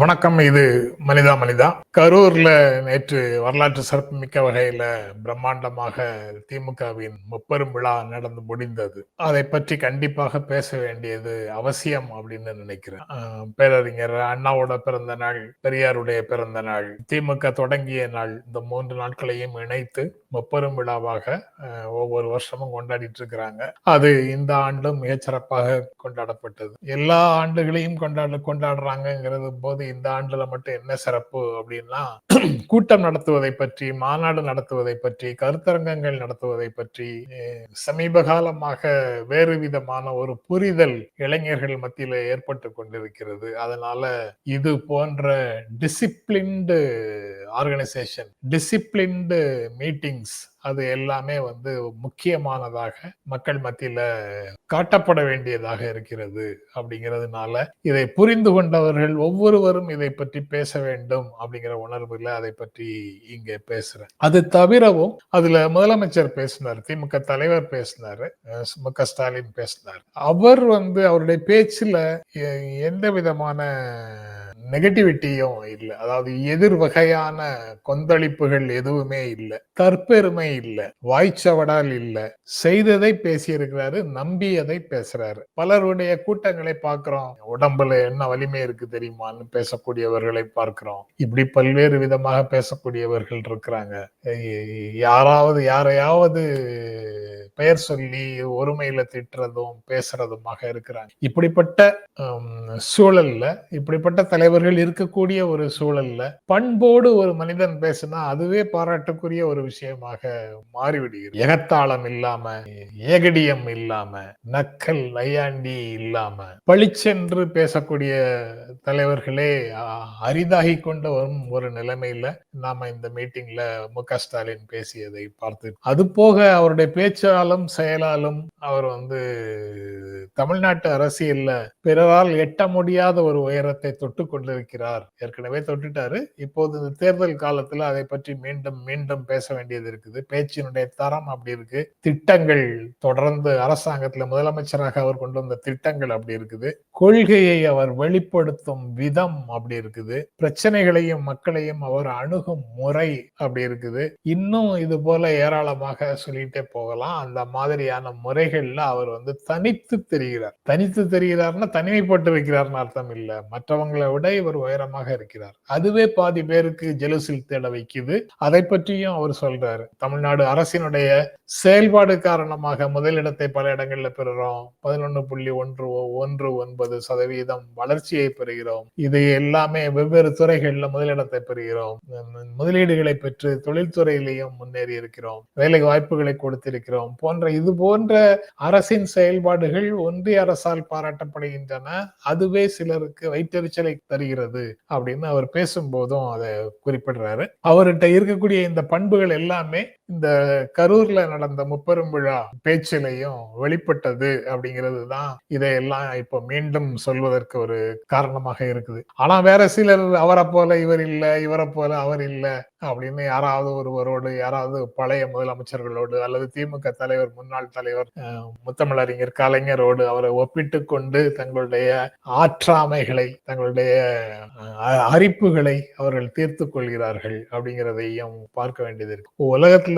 வணக்கம் இது மனிதா மனிதா. கரூர்ல நேற்று வரலாற்று சிறப்புமிக்க வகையில பிரம்மாண்டமாக திமுகவின் முப்பெரும் விழா நடந்து முடிந்தது. அதை பற்றி கண்டிப்பாக பேச வேண்டியது அவசியம் அப்படின்னு நினைக்கிறேன். பேரறிஞர் அண்ணாவோட பிறந்த நாள் பெரியாருடைய பிறந்த நாள் திமுக தொடங்கிய நாள் இந்த மூன்று நாட்களையும் இணைத்து முப்பெரும் விழாவாக ஒவ்வொரு வருஷமும் கொண்டாடிட்டு இருக்கிறாங்க. அது இந்த ஆண்டும் மிகச்சிறப்பாக கொண்டாடப்பட்டது. எல்லா ஆண்டுகளையும் கொண்டாட கொண்டாடுறாங்கங்கிறது போது இந்த ஆண்டுல மட்டும் என்ன சிறப்பு அப்படின்னா கூட்டம் நடத்துவதை பற்றி மாநாடு நடத்துவதை பற்றி கருத்தரங்கங்கள் நடத்துவதை பற்றி அஹ், சமீப காலமாக வேறு விதமான ஒரு புரிதல் இளைஞர்கள் மத்தியில ஏற்பட்டு கொண்டிருக்கிறது. அதனால இது போன்ற டிசிப்ளின்டு ஆர்கனைசேஷன் டிசிப்ளின்டு மீட்டிங்ஸ் அது எல்லாமே வந்து முக்கியமானதாக மக்கள் மத்தியில காட்டப்பட வேண்டியதாக இருக்கிறது அப்படிங்கிறதுனால இதை புரிந்து கொண்டவர்கள் ஒவ்வொருவரும் இதை பற்றி பேச வேண்டும் அப்படிங்கிற உணர்வுல அதை பற்றி இங்க பேசுறேன். அது தவிரவும் அதுல முதலமைச்சர் பேசினார் திமுக தலைவர் பேசினாரு மு க ஸ்டாலின் பேசினார். அவர் வந்து அவருடைய பேச்சுல எ- எந்த விதமான நெகட்டிவிட்டியும் இல்லை. அதாவது எதிர் வகையான கொந்தளிப்புகள் எதுவுமே இல்லை. தற்பெருமை இல்லை. வாய்ச்சவடால் இல்லை. செய்ததை பேசியிருக்கிறாரு நம்பியதை பேசுறாரு. பலருடைய கூட்டங்களை பார்க்கிறோம். உடம்புல என்ன வலிமை இருக்கு தெரியுமான்னு பேசக்கூடியவர்களை பார்க்கிறோம். இப்படி பல்வேறு விதமாக பேசக்கூடியவர்கள் இருக்கிறாங்க. யாராவது யாரையாவது பெயர் சொல்லி ஒருமையில திட்டுறதும் பேசுறதுமாக இருக்கிறாங்க. இப்படிப்பட்ட சூழல்ல இப்படிப்பட்ட தலைவர்கள் இருக்கக்கூடிய ஒரு சூழல்ல பண்போடு ஒரு மனிதன் பேசினா அதுவே பாராட்டுக்குரிய ஒரு விஷயமாக மாறிவிடுகிறது. எகத்தாளம் இல்லாம ஏகடியம் இல்லாம நக்கல் நையாண்டி இல்லாம பளிச்சென்று பேசக்கூடிய தலைவர்களே அரிதாகி கொண்டு வரும் ஒரு நிலைமையில நாம இந்த மீட்டிங்ல மு க ஸ்டாலின் பேசியதை பார்த்து அது போக அவருடைய பேச்சால் சொல்லாலும் செயலாலும் அவர் வந்து தமிழ்நாட்டு அரசியல்ல பிறரால் எட்ட முடியாத ஒரு உயரத்தை தொட்டு கொண்டிருக்கிறார். ஏற்கனவே தொட்டுட்டாரு. இப்போது இந்த தேர்தல் காலத்துல அதை பற்றி மீண்டும் மீண்டும் பேச வேண்டியது இருக்குது. பேச்சினுடைய தரம் அப்படி இருக்கு. திட்டங்கள் தொடர்ந்து அரசாங்கத்துல முதலமைச்சராக அவர் கொண்டு வந்த திட்டங்கள் அப்படி இருக்குது. கொள்கையை அவர் வெளிப்படுத்தும் விதம் அப்படி இருக்குது. பிரச்சனைகளையும் மக்களையும் அவர் அணுகும் முறை அப்படி இருக்குது. இன்னும் இது போல ஏராளமாக சொல்லிட்டே போகலாம். அந்த மாதிரியான முறைகள்ல அவர் வந்து தனித்து தெரிகிறார். தனித்து தெரிகிறார்னா தனிமைப்பட்டு வைக்கிறார்னு அர்த்தம் இல்ல. மற்றவங்களை விட இவர் உயரமாக இருக்கிறார். அதுவே பாதி பேருக்கு ஜெலுசில் தேட வைக்குது. அதை பற்றியும் அவர் சொல்றாரு. தமிழ்நாடு அரசினுடைய செயல்பாடு காரணமாக முதலிடத்தை பல இடங்கள்ல பெறுறோம். பதினொன்னு புள்ளி ஒன்று ஒன்று ஒன்பது சதவீதம் வளர்ச்சியை பெறுகிறோம். இது எல்லாமே வெவ்வேறு துறைகள்ல முதலிடத்தை பெறுகிறோம். முதலீடுகளை பெற்று தொழில்துறையிலையும் முன்னேறி இருக்கிறோம். வேலை வாய்ப்புகளை கொடுத்திருக்கிறோம். போன்ற இது போன்ற அரசின் செயல்பாடுகள் ஒன்றிய அரசால் பாராட்டப்படுகின்றன. அதுவே சிலருக்கு வைத்தறிச்சலை தருகிறது அப்படின்னு அவர் பேசும்போதும் அதை குறிப்பிடுறாரு. அவர்கிட்ட இருக்கக்கூடிய இந்த பண்புகள் எல்லாமே இந்த கரூர்ல நடந்த முப்பெரும் விழா பேச்சிலையும் வெளிப்பட்டது அப்படிங்கிறது தான் இதையெல்லாம் இப்போ மீண்டும் சொல்வதற்கு ஒரு காரணமாக இருக்குது. ஆனா வேற சிலர் அவரை போல இவர் இல்ல இவரை போல அவர் இல்ல அப்படின்னு யாராவது ஒருவரோடு யாராவது பழைய முதலமைச்சர்களோடு அல்லது திமுக தலைவர் முன்னாள் தலைவர் முத்தமிழறிஞர் கலைஞரோடு அவரை ஒப்பிட்டு கொண்டு தங்களுடைய ஆற்றாமைகளை தங்களுடைய அரிப்புகளை அவர்கள் தீர்த்து கொள்கிறார்கள் அப்படிங்கிறதையும் பார்க்க வேண்டியது இருக்கு. உலகத்துல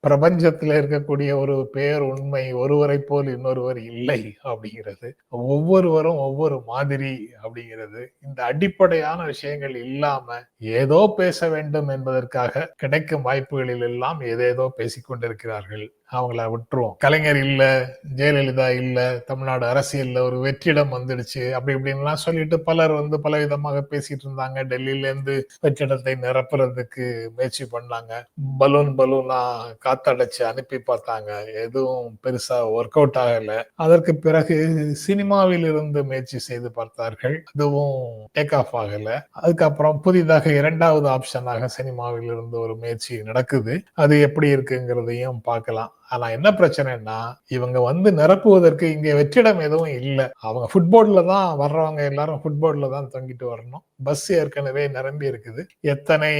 பிரபஞ்சத்தில் இருக்கக்கூடிய ஒரு பேர் உண்மை ஒருவரை போல் இன்னொருவர் இல்லை அப்படிங்கிறது. ஒவ்வொருவரும் ஒவ்வொரு மாதிரி அப்படிங்கிறது. இந்த அடிப்படையான விஷயங்கள் இல்லாம ஏதோ பேச வேண்டும் என்பதற்காக கிடைக்கும் வாய்ப்புகளில் எல்லாம் ஏதேதோ பேசிக் கொண்டிருக்கிறார்கள் அவங்கள விட்டுருவோம். கலைஞர் இல்லை ஜெயலலிதா இல்லை தமிழ்நாடு அரசியலில் ஒரு வெற்றிடம் வந்துடுச்சு அப்படி இப்படின்லாம் சொல்லிட்டு பலர் வந்து பலவிதமாக பேசிட்டு இருந்தாங்க. டெல்லியிலேருந்து வெற்றிடத்தை நிரப்புறதுக்கு முயற்சி பண்ணாங்க. பலூன் பலூனா காத்தடைச்சு அனுப்பி பார்த்தாங்க. எதுவும் பெருசா ஒர்க் அவுட் ஆகலை. அதற்கு பிறகு சினிமாவில் இருந்து முயற்சி செய்து பார்த்தார்கள். அதுவும் டேக் ஆஃப் ஆகலை. அதுக்கப்புறம் புதிதாக இரண்டாவது ஆப்ஷனாக சினிமாவில் இருந்து ஒரு முயற்சி நடக்குது. அது எப்படி இருக்குங்கிறதையும் பார்க்கலாம். ஆனா என்ன பிரச்சனைன்னா இவங்க வந்து நிரப்புவதற்கு இங்க வெற்றிடம் எதுவும் இல்லை. அவங்க ஃபுட்போர்ட்ல தான் வர்றவங்க எல்லாரும் ஃபுட்போர்ட்ல தான் தொங்கிட்டு வரணும். பஸ் ஏற்கனவே நிரம்பி இருக்குது. எத்தனை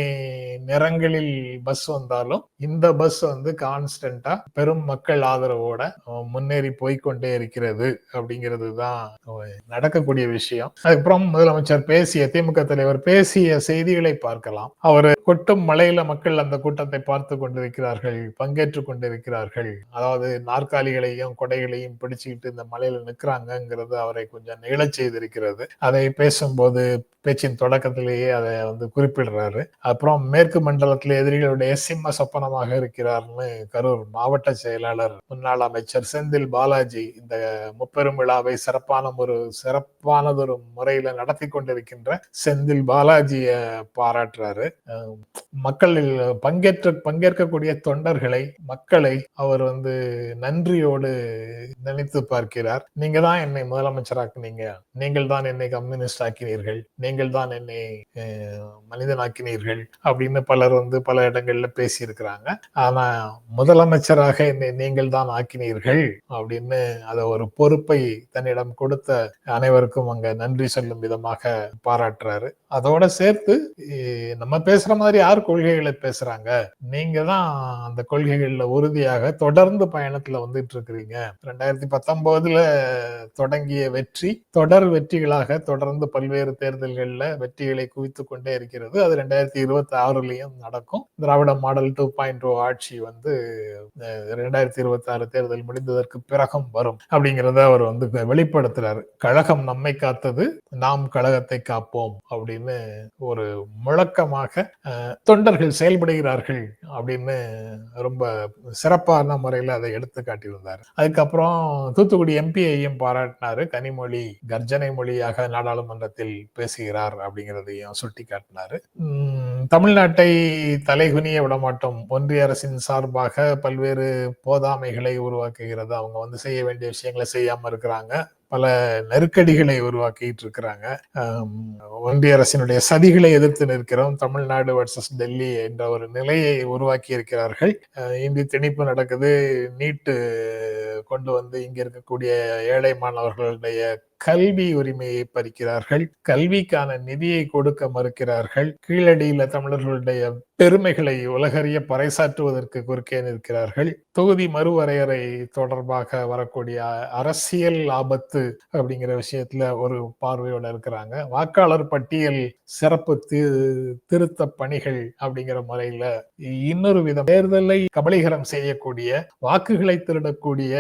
நிறங்களில் பஸ் வந்தாலும் இந்த பஸ் வந்து கான்ஸ்டன்டா பெரும் மக்கள் ஆதரவோட முன்னேறி போய்கொண்டே இருக்கிறது அப்படிங்கிறது தான் நடக்கக்கூடிய விஷயம். அதுக்கப்புறம் முதலமைச்சர் பேசிய திமுக தலைவர் பேசிய செய்திகளை பார்க்கலாம். அவர் கொட்டும் மலையில மக்கள் அந்த கூட்டத்தை பார்த்து கொண்டிருக்கிறார்கள் பங்கேற்று கொண்டிருக்கிறார்கள். அதாவது நாற்காலிகளையும் கொடைகளையும் பிடிச்சுக்கிட்டு இந்த மலையில நிக்கிறாங்கங்கிறது அவரை கொஞ்சம் நிகழச் செய்திருக்கிறது. அதை பேசும்போது பேச்சின் தொடக்கத்திலேயே அதை வந்து குறிப்பிடுறாரு. அப்புறம் மேற்கு மண்டலத்தில் எதிரிகளுடைய சிம்ம சொப்பனமாக இருக்கிறார்னு கரூர் மாவட்ட செயலாளர் முன்னாள் அமைச்சர் செந்தில் பாலாஜி இந்த முப்பெரும் விழாவை சிறப்பான ஒரு சிறப்பானதொரு முறையில நடத்தி கொண்டிருக்கின்ற செந்தில் பாலாஜிய பாராட்டுறாரு. மக்களில் பங்கேற்ற பங்கேற்கக்கூடிய தொண்டர்களை மக்களை அவர் வந்து நன்றியோடு நினைத்து பார்க்கிறார். நீங்க தான் என்னை முதலமைச்சராக்குனீங்க. நீங்கள் தான் என்னை கம்யூனிஸ்ட் ஆக்கினீர்கள். நீங்கள் தான் என்னை அஹ், மனிதனாக்கினீர்கள் அப்படின்னு பலர் வந்து பல இடங்கள்ல பேசியிருக்கிறாங்க. ஆனா முதலமைச்சராக என்னை நீங்கள் தான் ஆக்கினீர்கள் அப்படின்னு அதை ஒரு பொறுப்பை தன்னிடம் கொடுத்த அனைவருக்கும் அங்க நன்றி சொல்லும் விதமாக பாராட்டுறாரு. அதோட சேர்த்து நம்ம பேசுற மாதிரி யார் கொள்கைகளை பேசுறாங்க? நீங்க தான் அந்த கொள்கைகள்ல உறுதியாக தொடர்ந்து பயணத்துல வந்துட்டு இருக்கிறீங்க. ரெண்டாயிரத்தி பத்தொன்பதுல தொடங்கிய வெற்றி தொடர் வெற்றிகளாக தொடர்ந்து பல்வேறு தேர்தல்கள்ல வெற்றிகளை குவித்து கொண்டே இருக்கிறது. அது ரெண்டாயிரத்தி இருபத்தி ஆறுலயும் நடக்கும். திராவிட மாடல் டூ பாயிண்ட் ஆட்சி வந்து ரெண்டாயிரத்தி இருபத்தி ஆறு தேர்தல் முடிந்ததற்கு பிறகும் வரும் அப்படிங்கிறத அவர் வந்து வெளிப்படுத்துறாரு. கழகம் நம்மை காத்தது நாம் கழகத்தை காப்போம் அப்படின்னு ஒரு முழக்கமாக தொண்டர்கள் செயல்படுகிறார்கள் அப்படின்னு ரொம்ப சிறப்பான முறையில் அதை எடுத்து காட்டியிருந்தார். அதுக்கப்புறம் தூத்துக்குடி எம்பியையும் பாராட்டினாரு. கனிமொழி கர்ஜனை மொழியாக நாடாளுமன்றத்தில் பேசுகிறார் அப்படிங்கிறதையும் சுட்டி காட்டினாரு. தமிழ்நாட்டை தலைகுனிய விடமாட்டோம். ஒன்றிய அரசின் சார்பாக பல்வேறு போதாமைகளை உருவாக்குகிறது. அவங்க வந்து செய்ய வேண்டிய விஷயங்களை செய்யாம இருக்கிறாங்க. பல நெருக்கடிகளை உருவாக்கிட்டு இருக்கிறாங்க ஒன்றிய அரசினுடைய சதிகளை எதிர்த்து நிற்கிறோம். தமிழ்நாடு வர்சஸ் டெல்லி என்ற ஒரு நிலையை உருவாக்கி இருக்கிறார்கள் இந்தி திணிப்பு நடக்குது. நீட்டு கொண்டு வந்து இங்க இருக்கக்கூடிய ஏழை மாணவர்களுடைய கல்வி உரிமையை பறிக்கிறார்கள் கல்விக்கான நிதியை கொடுக்க மறுக்கிறார்கள் கீழடியில தமிழர்களுடைய பெருமைகளை உலகறிய பறைசாற்றுவதற்கு குறுக்கே நிற்கிறார்கள். தொகுதி மறுவரையறை தொடர்பாக வரக்கூடிய அரசியல் ஆபத்து அப்படிங்கிற விஷயத்துல ஒரு பார்வையோட இருக்கிறாங்க. வாக்காளர் பட்டியல் சிறப்பு திருத்த பணிகள் அப்படிங்கிற முறையில இன்னொரு விதம் தேர்தலை கபலீகரம் செய்யக்கூடிய வாக்குகளை திருடக்கூடிய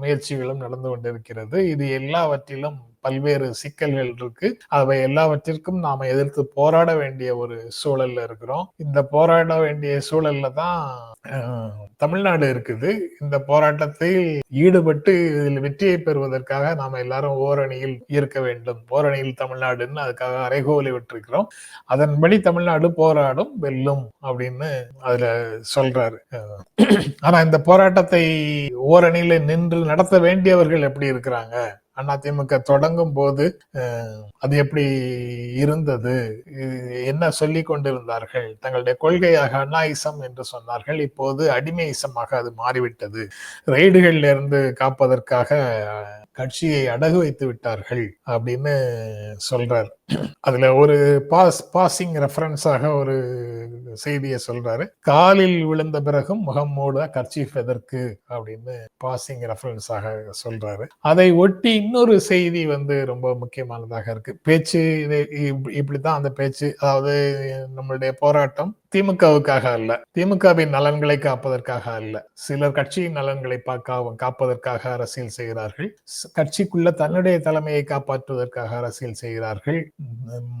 முயற்சிகளும் நடந்து கொண்டிருக்கிறது. இது எல்லாவற்றிலும் பல்வேறு சிக்கல்கள் இருக்கு. அவை எல்லாவற்றிற்கும் நாம எதிர்த்து போராட வேண்டிய ஒரு சூழல்ல இருக்கிறோம். இந்த போராட வேண்டிய சூழல்ல தான் தமிழ்நாடு இருக்குது. இந்த போராட்டத்தில் ஈடுபட்டு இதில் வெற்றியை பெறுவதற்காக நாம எல்லாரும் ஓரணியில் இருக்க வேண்டும். ஓரணியில் தமிழ்நாடுன்னு அதுக்காக அறைகோலை விட்டிருக்கிறோம். அதன்படி தமிழ்நாடு போராடும் வெல்லும் அப்படின்னு அதுல சொல்றாரு. ஆனா இந்த போராட்டத்தை ஓரணியில நின்று நடத்த வேண்டியவர்கள் எப்படி இருக்கிறாங்க? அதிமுக தொடங்கும் போது அது எப்படி இருந்தது? என்ன சொல்லி கொண்டிருந்தார்கள்? தங்களுடைய கொள்கையாக அண்ணாயிசம் என்று சொன்னார்கள். இப்போது அடிமையிசமாக அது மாறிவிட்டது. ரெய்டுகள்ல இருந்து காப்பதற்காக கட்சியை அடகு வைத்து விட்டார்கள் அப்படின்னு சொல்றார். அதுல ஒரு பாஸ் பாசிங் ரெஃபரன்ஸாக ஒரு செய்தியை சொல்றாரு. காலில் விழுந்த பிறகும் முகம் மூட கர்ச்சீஃப் எதற்கு? அப்படின்னு பாசிங் ரெஃபரன்ஸாக சொல்றாரு. அதை ஒட்டி இன்னொரு செய்தி வந்து ரொம்ப முக்கியமானதாக இருக்கு. பேச்சு இது இப்படித்தான் அந்த பேச்சு. அதாவது நம்மளுடைய போராட்டம் திமுகவுக்காக அல்ல. திமுகவின் நலன்களை காப்பதற்காக அல்ல. சிலர் கட்சியின் நலன்களை பார்க்க காப்பதற்காக அரசியல் செய்கிறார்கள். கட்சிக்குள்ள தன்னுடைய தலைமையை காப்பாற்றுவதற்காக அரசியல் செய்கிறார்கள்.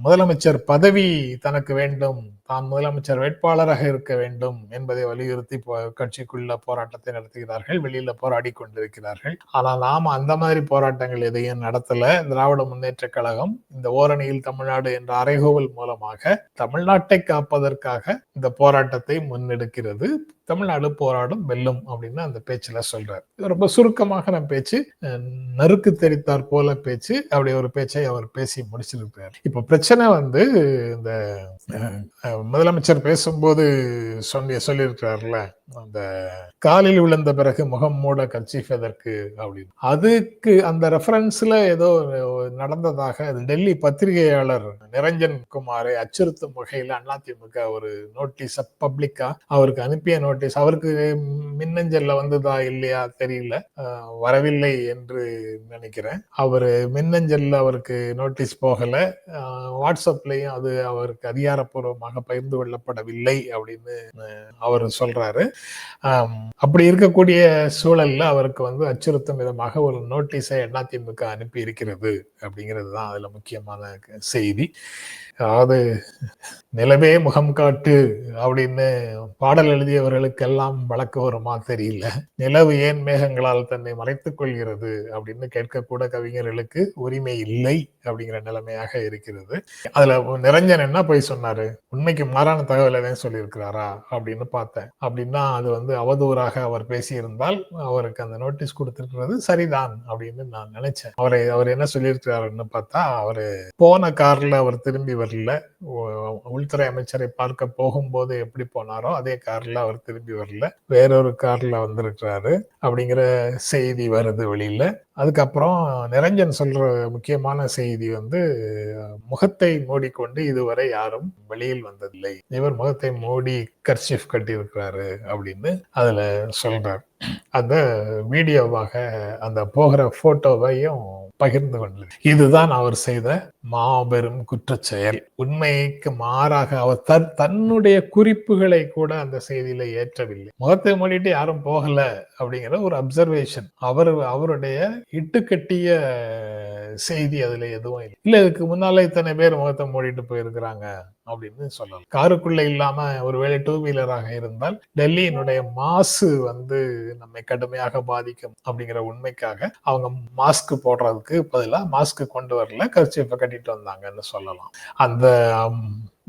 முதலமைச்சர் பதவி தனக்கு வேண்டும். தான் முதலமைச்சர் வேட்பாளராக இருக்க வேண்டும் என்பதை வலியுறுத்தி போ- கட்சிக்குள்ள போராட்டத்தை நடத்துகிறார்கள் வெளியில போராடி கொண்டிருக்கிறார்கள். ஆனால் நாம அந்த மாதிரி போராட்டங்கள் எதையும் நடத்தல. திராவிட முன்னேற்ற கழகம் இந்த ஓரணியில் தமிழ்நாடு என்ற அறைகோவல் மூலமாக தமிழ்நாட்டை காப்பதற்காக இந்த போராட்டத்தை முன்னெடுக்கிறது. தமிழ்நாடு போராடும் வெல்லும் அப்படின்னு அந்த பேச்சுல சொல்றார். ரொம்ப சுருக்கமாக நான் பேச்சு நறுக்கு தெரித்தார் போல பேச்சு. அப்படி ஒரு பேச்சை அவர் பேசி முடிச்சிருக்கிறார். இப்ப பிரச்சனை வந்து இந்த முதலமைச்சர் பேசும்போது சொல்லி சொல்லியிருக்கிறார்ல அந்த காலில் விழுந்த பிறகு முகம் மூட கர்ச்சீஃப் எதற்கு அப்படின்னு. அதுக்கு அந்த ரெஃபரன்ஸ்ல ஏதோ நடந்ததாக அது டெல்லி பத்திரிகையாளர் நிரஞ்சன் குமாரை அச்சுறுத்தும் வகையில் அதிமுக ஒரு நோட்டீஸ் பப்ளிக்கா அவருக்கு அனுப்பிய நோட்டீஸ். அவருக்கு மின்னஞ்சல்ல வந்ததா இல்லையா தெரியல. வரவில்லை என்று நினைக்கிறேன். அவர் மின்னஞ்சல்ல அவருக்கு நோட்டீஸ் போகல. வாட்ஸ்அப்லயும் அது அவருக்கு அதிகாரப்பூர்வமாக பகிர்ந்து கொள்ளப்படவில்லை அப்படின்னு அவர் சொல்றாரு. அப்படி இருக்கக்கூடிய சூழல்ல அவருக்கு வந்து அச்சுறுத்தும் விதமாக ஒரு நோட்டீஸை அதிமுக அனுப்பி இருக்கிறது அப்படிங்கிறது தான் அதுல முக்கியமான செய்தி. அதாவது நிலவே முகம் காட்டு அப்படின்னு பாடல் எழுதியவர்களுக்கெல்லாம் வழக்கு வருமா தெரியல நிலவு ஏன் மேகங்களால் தன்னை மறைத்துக் கொள்கிறது அப்படின்னு கேட்கக்கூட கவிஞர்களுக்கு உரிமை இல்லை அப்படிங்கிற நிலைமையாக இருக்கிறது. அதுல நிரஞ்சன் என்ன போய் சொன்னாரு? உண்மைக்கு மாறான தகவலை எதையும் சொல்லியிருக்கிறாரா அப்படின்னு பார்த்தேன். அப்படின்னா அது வந்து அவதூறாக அவர் பேசியிருந்தால் அவருக்கு அந்த நோட்டீஸ் கொடுத்திருக்கிறது சரிதான் அப்படின்னு நான் நினைச்சேன். அவரை அவர் என்ன சொல்லியிருக்கிறாருன்னு பார்த்தா அவரு போன கார்ல அவர் திரும்பி வரல உள்துறை அமைச்சரை பார்க்க போகும்போது எப்படி போனாரோ அதே கார்ல அவர் திரும்பி வரல. வேறொரு கார்ல வந்திருக்கிறாரு. அப்படிங்கிற செய்தி வருது வெளியில. அதுக்கப்புறம் நிரஞ்சன் சொல்ற முக்கியமான செய்தி வந்து முகத்தை மூடிக்கொண்டு இதுவரை யாரும் வெளியில் வந்ததில்லை. இவர் முகத்தை மூடி கர்ச்சிஃப் கட்டியிருக்கிறாரு அப்படின்னு அதுல சொல்றார். அந்த வீடியோவாக அந்த போகிற போட்டோவையும் பகிர்ந்து கொண்டது. இதுதான் அவர் செய்த மாபெரும் குற்றச்செயல். உண்மைக்கு மாறாக அவர் தன் தன்னுடைய குறிப்புகளை கூட அந்த செய்தியில ஏற்றவில்லை. முகத்தை மூடிட்டு யாரும் போகல அப்படிங்கிற ஒரு அப்சர்வேஷன் அவர் அவருடைய இட்டுக்கட்டிய செய்தி அதுல எதுவும் இல்லை. இல்ல இதுக்கு முன்னால இத்தனை பேர் முகத்தை மூடிட்டு போயிருக்கிறாங்க. அப்படின்னு சொல்லலாம். காருக்குள்ள இல்லாம ஒருவேளை டூ வீலராக இருந்தால் டெல்லியினுடைய மாசு வந்து நம்மை கடுமையாக பாதிக்கும் அப்படிங்கிற உண்மைக்காக அவங்க மாஸ்க் போடுறதுக்கு பதிலாக மாஸ்க் கொண்டு வரல கர்ச்சிப்பை கட்டிட்டு வந்தாங்கன்னு சொல்லலாம். அந்த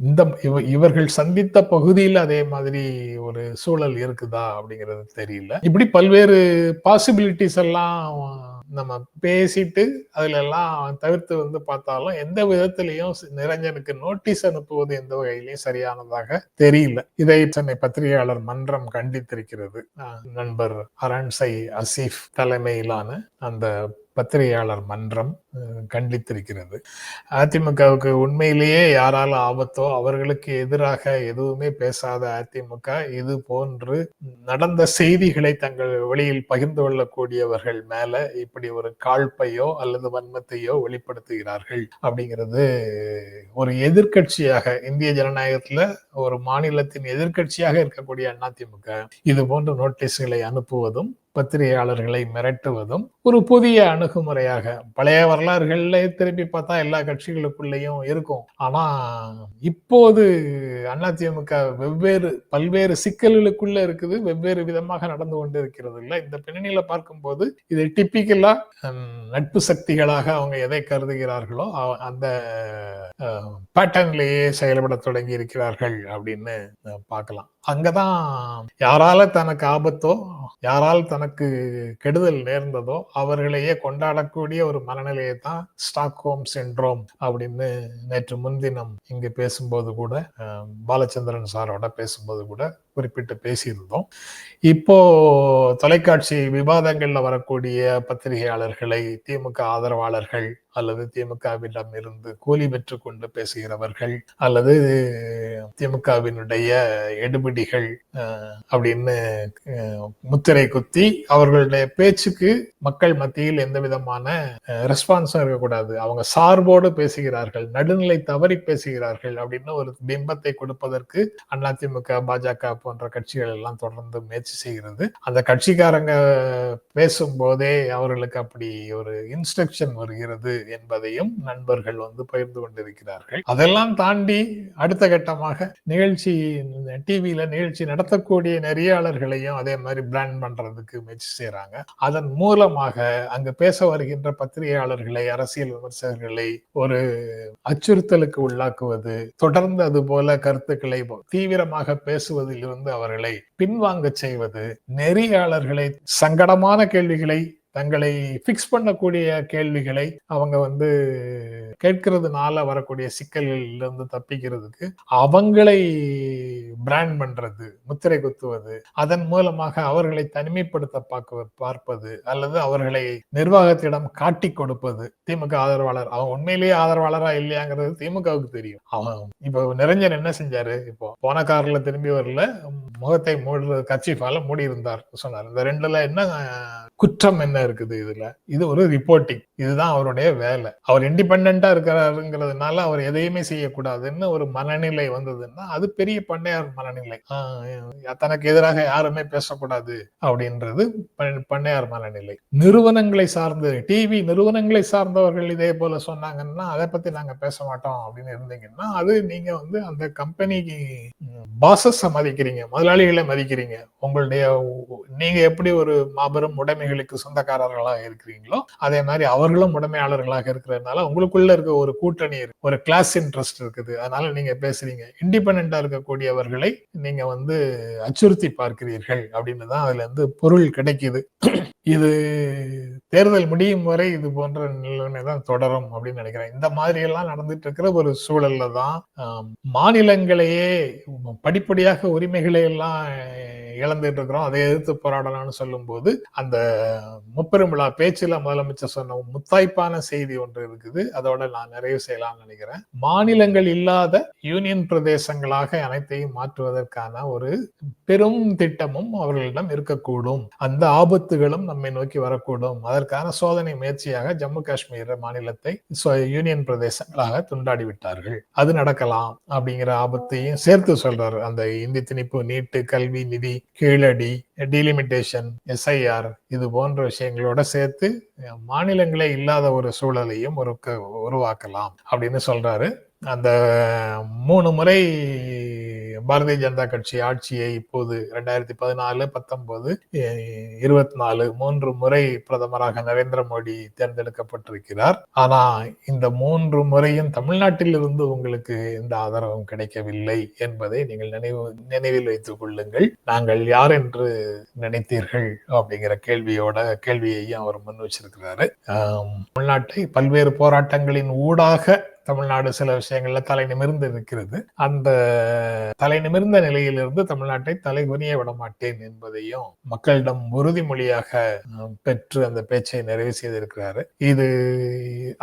இந்த இவ- இவர்கள் சந்தித்த பகுதியில் அதே மாதிரி ஒரு சூழல் இருக்குதா அப்படிங்கிறது தெரியல. இப்படி பல்வேறு பாசிபிலிட்டிஸ் எல்லாம் நம்ம பேசிட்டு அதுல எல்லாம் தவிர்த்து வந்து பார்த்தாலும் எந்த விதத்திலையும் நிரஞ்சனுக்கு நோட்டீஸ் அனுப்புவது எந்த வகையிலையும் சரியானதாக தெரியல. இதை சென்னை பத்திரிகையாளர் மன்றம் கண்டித்திருக்கிறது. நண்பர் அரண்சை அசீஃப் தலைமையிலான அந்த பத்திரிகையாளர் மன்றம் கண்டித்திருக்கிறது. அதிமுகவுக்கு உண்மையிலேயே யாரால ஆபத்தோ அவர்களுக்கு எதிராக எதுவுமே பேசாத அதிமுக இது போன்று நடந்த செய்திகளை தங்கள் வெளியில் பகிர்ந்து கொள்ளக்கூடியவர்கள் மேல இப்படி ஒரு காழ்ப்பையோ அல்லது வன்மத்தையோ வெளிப்படுத்துகிறார்கள் அப்படிங்கிறது ஒரு எதிர்க்கட்சியாக இந்திய ஜனநாயகத்துல ஒரு மாநிலத்தின் எதிர்க்கட்சியாக இருக்கக்கூடிய அதிமுக இது போன்ற நோட்டீஸ்களை அனுப்புவதும் பத்திரிகையாளர்களை மிரட்டுவதும் ஒரு புதிய அணுகுமுறையாக. பழைய வரலாறுகளில் திருப்பி பார்த்தா எல்லா கட்சிகளுக்குள்ளேயும் இருக்கும். ஆனா இப்போது அதிமுக வெவ்வேறு பல்வேறு சிக்கல்களுக்குள்ள இருக்குது வெவ்வேறு விதமாக நடந்து கொண்டு இருக்கிறது இல்லை. இந்த பின்னணியில பார்க்கும்போது இது டிப்பிக்கலா நட்பு சக்திகளாக அவங்க எதை கருதுகிறார்களோ அந்த பேட்டர்ன்லேயே செயல்பட தொடங்கி இருக்கிறார்கள் அப்படின்னு பார்க்கலாம். அங்கதான் யாரால தனக்கு ஆபத்தோ யாரால் தனக்கு கெடுதல் நேர்ந்ததோ அவர்களையே கொண்டாடக்கூடிய ஒரு மனநிலையை தான் ஸ்டாக்ஹோம் சென்றோம் அப்படின்னு நேற்று முன்தினம் இங்கு பேசும்போது கூட பாலச்சந்திரன் சாரோட பேசும்போது கூட குறிப்பிட்டு பேசியிருந்தோம். இப்போ தொலைக்காட்சி விவாதங்கள்ல வரக்கூடிய பத்திரிகையாளர்களை திமுக ஆதரவாளர்கள் அல்லது திமுகவிடம் இருந்து கூலி பெற்று கொண்டு பேசுகிறவர்கள் அல்லது திமுகவினுடைய எடுபிடிகள் அப்படின்னு முத்திரை குத்தி அவர்களுடைய பேச்சுக்கு மக்கள் மத்தியில் எந்த விதமான ரெஸ்பான்ஸும் இருக்கக்கூடாது. அவங்க சார்போடு பேசுகிறார்கள் நடுநிலை தவறி பேசுகிறார்கள் அப்படின்னு ஒரு பிம்பத்தை கொடுப்பதற்கு அதிமுக பாஜக போன்ற கட்சிகள் எல்லாம் தொடர்ந்து முயற்சி செய்கிறது. அந்த கட்சிக்காரங்க பேசும்போதே அவர்களுக்கு அப்படி ஒரு இன்ஸ்ட்ரக்ஷன் வருகிறது என்பதையும் நண்பர்கள் வந்து பகிர்ந்து கொண்டிருக்கிறார்கள். அதெல்லாம் தாண்டி அடுத்த கட்டமாக நிகழ்ச்சி டிவியில நிகழ்ச்சி நடத்தக்கூடிய நெறியாளர்களையும் அதே மாதிரி பிராண்ட் பண்றதுக்கு முயற்சி செய்யறாங்க அதன் மூலமாக அங்கு பேச வருகின்ற பத்திரிகையாளர்களை அரசியல் விமர்சகர்களை ஒரு அச்சுறுத்தலுக்கு உள்ளாக்குவது தொடர்ந்து அது போல கருத்துக்களை தீவிரமாக பேசுவதில் இருந்து அவர்களை பின்வாங்க செய்வது நெறியாளர்களை சங்கடமான கேள்விகளை தங்களை பிக்ஸ் பண்ணக்கூடிய கேள்விகளை அவங்க வந்து கேட்கறதுனால வரக்கூடிய சிக்கல்களில் இருந்து தப்பிக்கிறதுக்கு அவங்களை பிராண்ட் பண்றது முத்திரை குத்துவது அதன் மூலமாக அவர்களை தனிமைப்படுத்த பார்க்க பார்ப்பது அல்லது அவர்களை நிர்வாகத்திடம் காட்டி கொடுப்பது. திமுக ஆதரவாளர் அவன் உண்மையிலேயே ஆதரவாளரா இல்லையாங்கிறது திமுகவுக்கு தெரியும். அவன் இப்போ நிரஞ்சன் என்ன செஞ்சாரு? இப்போ போன கார்ல திரும்பி வரல முகத்தை மூடுறது கட்சிஃபால மூடி இருந்தார் சொன்னார். இந்த ரெண்டுல என்ன குற்றம் என்ன? இருக்குது இதுல. இது ஒரு ரிப்போர்ட்டிங் இதுதான் அவருடைய வேலை. அவர் இண்டிபெண்டா இருக்கிறாருங்கிறதுனால அவர் எதையுமே செய்யக்கூடாதுன்னு ஒரு மனநிலை வந்ததுன்னா அது பெரிய பண்ணையார் மனநிலை. தனக்கு எதிராக யாருமே பேசக்கூடாது அப்படின்றது பண்ணையார் மனநிலை. நிறுவனங்களை சார்ந்து டிவி நிறுவனங்களை சார்ந்தவர்கள் இதே போல சொன்னாங்கன்னா அதை பத்தி நாங்க பேச மாட்டோம் அப்படின்னு இருந்தீங்கன்னா அது நீங்க வந்து அந்த கம்பெனிக்கு பாசஸ் மதிக்கிறீங்க முதலாளிகளை மதிக்கிறீங்க. உங்களுடைய நீங்க எப்படி ஒரு மாபெரும் உடைமைகளுக்கு சொந்த சொந்தக்காரர்களாக இருக்கிறீங்களோ அதே மாதிரி அவர்களும் உடமையாளர்களாக இருக்கிறதுனால உங்களுக்குள்ள இருக்க ஒரு கூட்டணி இருக்கு ஒரு கிளாஸ் இன்ட்ரெஸ்ட் இருக்குது. அதனால நீங்க பேசுறீங்க. இண்டிபெண்டா இருக்கக்கூடியவர்களை நீங்க வந்து அச்சுறுத்தி பார்க்கிறீர்கள் அப்படின்னு தான் அதுல இருந்து பொருள் கிடைக்குது. இது தேர்தல் முடியும் வரை இது போன்ற நிலைமை தான் தொடரும் அப்படின்னு நினைக்கிறேன். இந்த மாதிரி எல்லாம் நடந்துட்டு இருக்கிற ஒரு சூழல்ல தான் மாநிலங்களையே படிப்படியாக உரிமைகளை எல்லாம் இழந்துட்டு இருக்கிறோம் அதை எதிர்த்து போராடலாம்னு சொல்லும்போது அந்த முப்பெரும் விழா பேச்சில் முதலமைச்சர் சொன்ன முத்தாய்ப்பான செய்தி ஒன்று இருக்குது. அதோட நான் நிறைவு செய்யலாம்னு நினைக்கிறேன். மாநிலங்கள் இல்லாத யூனியன் பிரதேசங்களாக அனைத்தையும் மாற்றுவதற்கான ஒரு பெரும் திட்டமும் அவர்களிடம் இருக்கக்கூடும். அந்த ஆபத்துகளும் நம்மை நோக்கி வரக்கூடும். அதற்கான சோதனை முயற்சியாக ஜம்மு காஷ்மீர் மாநிலத்தை யூனியன் பிரதேசங்களாக துண்டாடி விட்டார்கள் அது நடக்கலாம் அப்படிங்கிற ஆபத்தையும் சேர்த்து சொல்றாரு. அந்த இந்தி திணிப்பு நீட்டு கல்வி நிதி கீழடி டீலிமிட்டேஷன் எஸ்ஐஆர் இது போன்ற விஷயங்களோட சேர்த்து மாநிலங்களே இல்லாத ஒரு சூழலையும் ஒரு உருவாக்கலாம் அப்படின்னு சொல்றாரு. அந்த மூணு முறை பாரதிய ஜனதா கட்சி ஆட்சியை இப்போது ரெண்டாயிரத்தி பதினாலு பத்தொன்பது இருபத்தி நாலு மூன்று முறை பிரதமராக நரேந்திர மோடி தேர்ந்தெடுக்கப்பட்டிருக்கிறார். ஆனா இந்த மூன்று முறையும் தமிழ்நாட்டிலிருந்து உங்களுக்கு எந்த ஆதரவும் கிடைக்கவில்லை என்பதை நீங்கள் நினைவு நினைவில் வைத்துக் கொள்ளுங்கள். நாங்கள் யார் என்று நினைத்தீர்கள் அப்படிங்கிற கேள்வியோட கேள்வியையும் அவர் முன் வச்சிருக்கிறாரு. தமிழ்நாட்டை பல்வேறு போராட்டங்களின் ஊடாக தமிழ்நாடு சில விஷயங்கள்ல தலை நிமிர்ந்து இருக்கிறது அந்த தலை நிமிர்ந்த நிலையிலிருந்து தமிழ்நாட்டை தலை குனிய விட மாட்டேன் என்பதையும் மக்களிடம் உறுதிமொழியாக பெற்று அந்த பேச்சை நிறைவு செய்திருக்கிறாரு. இது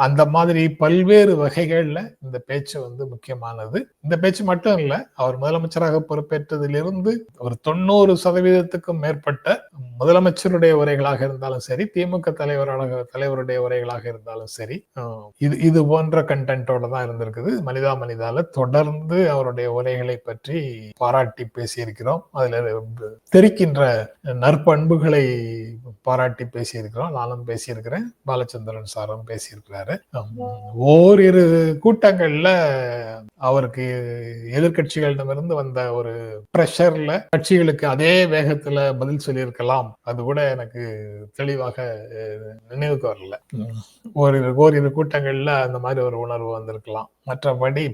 அந்த மாதிரி பல்வேறு வகைகள்ல இந்த பேச்சு வந்து முக்கியமானது. இந்த பேச்சு மட்டும் இல்ல அவர் முதலமைச்சராக பொறுப்பேற்றதிலிருந்து ஒரு தொண்ணூறு சதவீதத்துக்கும் மேற்பட்ட முதலமைச்சருடைய உரைகளாக இருந்தாலும் சரி திமுக தலைவராக தலைவருடைய உரைகளாக இருந்தாலும் சரி இது இது போன்ற கண்டென்ட்டோட தான் இருந்திருக்குது. மனிதா மனிதால தொடர்ந்து அவருடைய உரைகளை பற்றி பாராட்டி பேசியிருக்கிறோம். அதுல தெரிக்கின்ற நற்பண்புகளை பாராட்டி பேசியிருக்கிறோம். நானும் பேசியிருக்கிறேன். பாலச்சந்திரன் சாரும் பேசியிருக்கிறாரு. ஓரிரு கூட்டங்கள்ல அவருக்கு எதிர்கட்சிகளிடமிருந்து வந்த ஒரு பிரஷர்ல கட்சிகளுக்கு அதே வேகத்துல பதில் சொல்லியிருக்கலாம். அது கூட எனக்கு தெளிவாக நினைவுக்கு வரல. ஒரு ஓரிரு ஓரிரு கூட்டங்கள்ல அந்த மாதிரி ஒரு உணர்வு வந்திருக்கலாம். மற்றபடி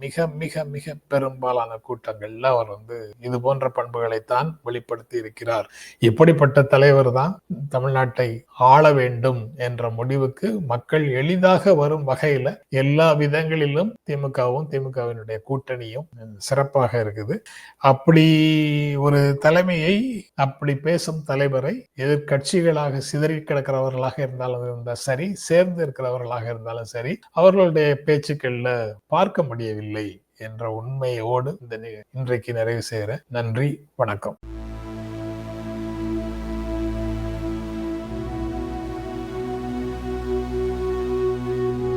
மிக மிக மிக பெரும்பாலான கூட்டங்கள்ல அவர் வந்து இது போன்ற பண்புகளைத்தான் வெளிப்படுத்தி இருக்கிறார். இப்படிப்பட்ட தலைவர் தான்? தமிழ்நாட்டை ஆள வேண்டும் என்ற முடிவுக்கு மக்கள் எளிதாக வரும் வகையில எல்லா விதங்களிலும் திமுகவும் திமுகவினுடைய கூட்டணியும் சிறப்பாக இருக்குது. அப்படி ஒரு தலைமையை அப்படி பேசும் தலைவரை எதிர்கட்சிகளாக சிதறி கிடக்கிறவர்களாக இருந்தாலும் இருந்தால் சரி சேர்ந்து இருக்கிறவர்களாக இருந்தாலும் சரி அவர்களுடைய பேச்சுக்கள்ல பார்க்க முடியவில்லை என்ற உண்மையோடு இந்த நி- இன்றைக்கு நிறைவு செய்கிறேன் நன்றி வணக்கம்.